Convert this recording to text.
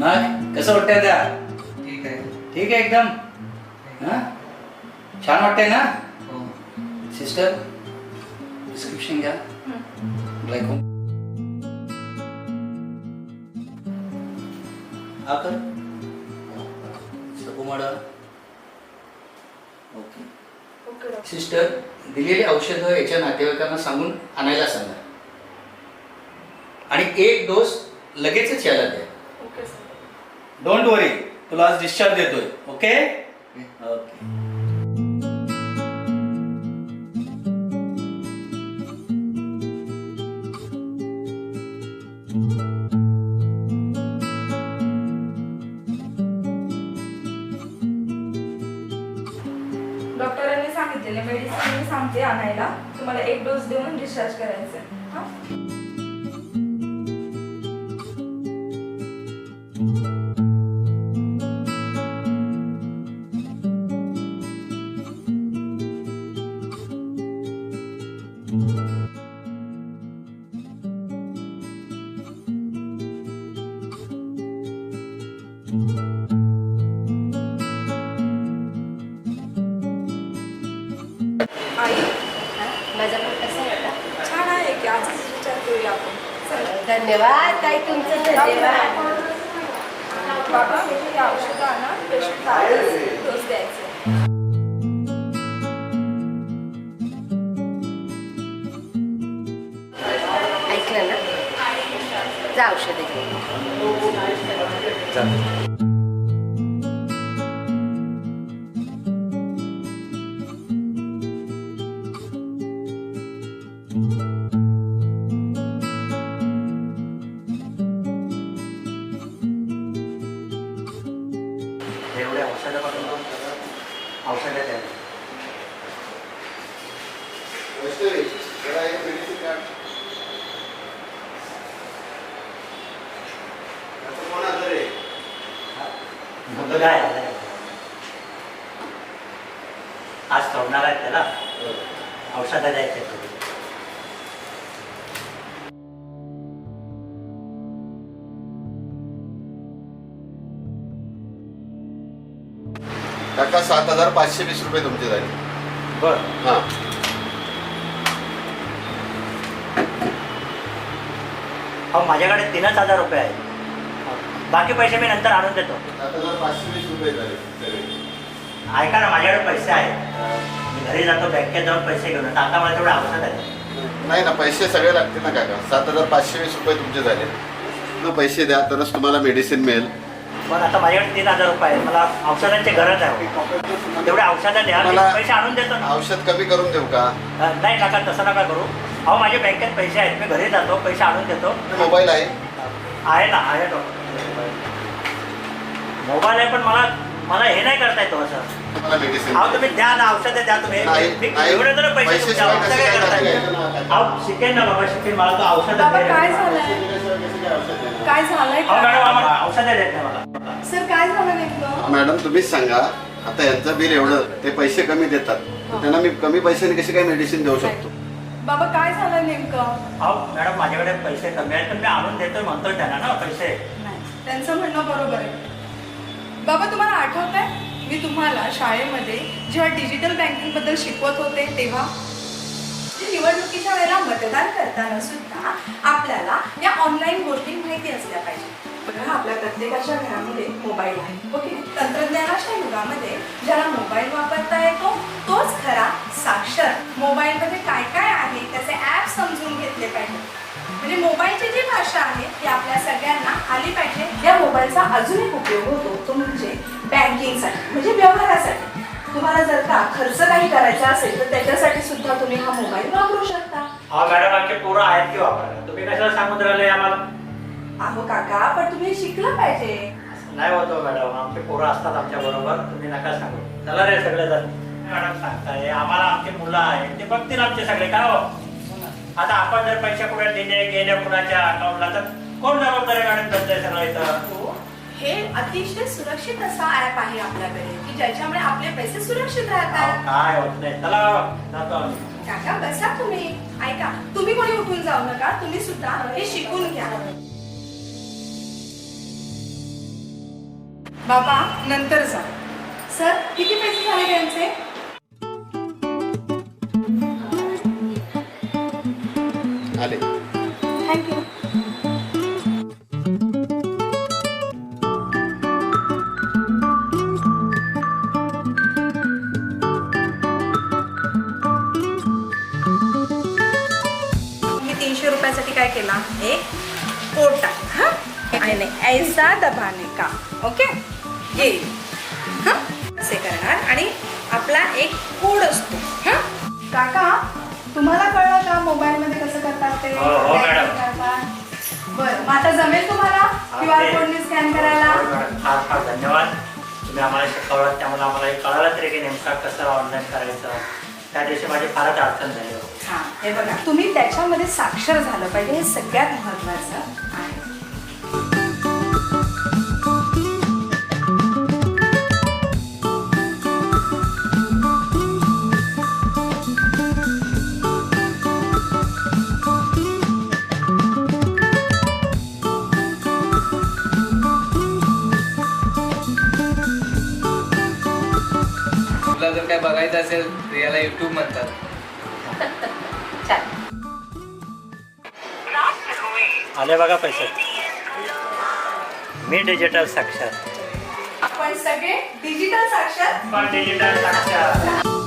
मग कसं वाटतंय आता? ठीक आहे. ठीक आहे एकदम? हा? छान वाटतंय ना? हो. सिस्टर डिस्क्रिप्शन घ्या. लाईक हो हा कर सबू मॅडम ओके सिस्टर दिलेली औषधं याच्या नातेवाईकांना सांगून आणायला सांगा. आणि एक डोस लगेचच यायला द्या. डोंट वरी तुला आज डिस्चार्ज देतोय. ओके ओके डॉक्टरांनी सांगितलेले मेडिसिन मी सांगते आणायला. तुम्हाला एक डोस देऊन डिस्चार्ज करायचं आई. माझा पण कसं आहे आता? छान आहे की आजच विचार करूया आपण. धन्यवाद ताई तुमचं धन्यवाद. बाबा हे औषधं आणा पेशंटला डोस द्यायचे. ऐकलं ना? जा औषधे एवढ्या औषधापासून औषधं द्या वैष्णवी जरा एक मेडिसिन काढ. आता कोण आजारी आहे? मुलगा आहे आज सोडणार आहेत त्याला? औषधं द्यायचे काका सात हजार पाचशे वीस रुपये तुमचे झाले. बर. हा. हो माझ्याकडे तीनच हजार रुपये आहेत. बाकी पैसे मी नंतर आणून देतो. सात हजार पाचशे वीस रुपये झाले. सगळे. ऐका ना माझ्याकडे पैसे आहेत. मी घरी जातो बँकेत जाऊन पैसे घेऊन येतो. आता मला तेवढे औषध आहे. नाही ना पैसे सगळे लागतील ना काका. सात हजार पाचशे वीस रुपये तुमचे झाले. न पैसे द्या तरच तुम्हाला मेडिसिन मिळेल. पण आता माझ्याकडे तीन हजार रुपये आहेत. मला औषधांची गरज आहे. तेवढे औषधं द्या. मी मला- पैसे आणून देतो ना. औषध कमी करून देऊ का? अ, नाही काका तसं नका करू. अहो माझ्या बँकेत पैसे आहेत. मी घरी जातो पैसे आणून देतो. मोबाईल आहे. आहे ना आहे डॉक्टर मोबाईल आहे पण मला मला हे नाही करता येतो असं तुम्हाला मेडिसिन अहो तुम्ही द्या ना औषधं द्या तुम्ही. नाही, मी नाही. एवढे तर पैसे पैसे तुमचे शिवाय औषधं कसे काय काय करता घ्यायचे येईल? ना? अहो शिकेन ना बाबा शिकेन. मला तो औषधं बाबा. काय झालंय? काय झालंय अहो मॅडम का? आम्हाला औषधं देत नाही मला. सर काय झालं नेमकं? मॅडम तुम्हीच सांगा. आता यांचं बिल एवढं ते पैसे कमी देतात. तर त्यांना मी कमी पैशाने कशी काय मेडिसिन देऊ शकतो? बाबा काय झालं नेमकं? अहो मॅडम माझ्याकडे पैसे कमी आहेत पण मी आणून देतोय म्हणतोय त्यांना ना पैसे. नाही त्यांचं म्हणणं बरोबर आहे. बाबा तुम्हाला आठवत आहे मी तुम्हाला शाळेमध्ये जेव्हा डिजिटल बँकिंगबद्दल शिकवत होते तेव्हा? निवडणुकीच्या वेळेला मतदान करताना सुद्धा आपल्याला या ऑनलाईन गोष्टी माहिती असल्या पाहिजे. बघा आपल्या प्रत्येकाच्या घरामध्ये मोबाईल आहे. ओके तंत्रज्ञानाच्या युगामध्ये ज्याला मोबाईल वापरता येतो तोच खरा साक्षर मोबाईलमध्ये काय काय आहे त्याचे ॲप समजून घेतले पाहिजे. म्हणजे मोबाईलची जी भाषा आहे ती आपल्या सगळ्यांना आली पाहिजे. या मोबाईलचा अजून एक उपयोग होतो तो म्हणजे बँकिंगसाठी म्हणजे व्यवहारासाठी. तुम्हाला जर का खर्च काही करायचा असेल तर त्याच्यासाठी सुद्धा तुम्ही हा मोबाईल वापरू शकता. हा मॅडम आमचे पोरं आहेत की वापरायला? तुम्ही कशाला सांगून राहिले आम्हाला? अहो काका पण तुम्ही शिकलं पाहिजे. नाही होतो मॅडम. आमचे पोरं असतात आमच्या बरोबर. तुम्ही नका सांगू. चला रे सगळे जण मॅडम सांगताय आम्हाला आमची मुलं आहेत. ते बघतील आमचे सगळे काय हो? आता आपण जर पैसे कुठे दिले गेले कुणाच्या अकाउंटला तर कोण जबाबदारी मॅडम करतंय सगळं इथं? हो, हे अतिशय सुरक्षित असा ऍप आहे आपल्याकडे की ज्याच्यामुळे आपले पैसे सुरक्षित राहतात. काय होत नाही. चला जातो आम्ही. काका बसा तुम्ही. ऐका तुम्ही कोणी उठून जाऊ नका. तुम्ही सुद्धा हे बाबा नंतर जा. सर किती पैसे झाले त्यांचे? आले. थँक्यू तीनशे रुपयासाठी काय केला? एक कोटा. हा? आणि नाही ऐसा दबाने का? ओके? येईल. हा? असे करणार. आणि आपला एक कोड असतो. हा? काका तुम्हाला कळलं का मोबाईल मध्ये कसं करतात ते? हो, हो, मॅडम. करतात? बरं मग आता जमेल तुम्हाला क्यू आर कोडने स्कॅन करायला? होय मॅडम. फार फार धन्यवाद. तुम्ही आम्हाला शिकवलं त्यामुळे आम्हाला हे कळालं तरी की नेमका कसं ऑनलाईन करायचं. त्या दिवशी माझी फारच अडचण झाली. हो. हा हे बघा तुम्ही त्याच्यामध्ये साक्षर झालं पाहिजे हे सगळ्यात महत्वाचं तुला जर काय बघायचं असेल तर याला युट्यूब म्हणतात. आले बघा पैसे. मी डिजिटल साक्षर. आपण सगळे डिजिटल साक्षर. डिजिटल साक्षर.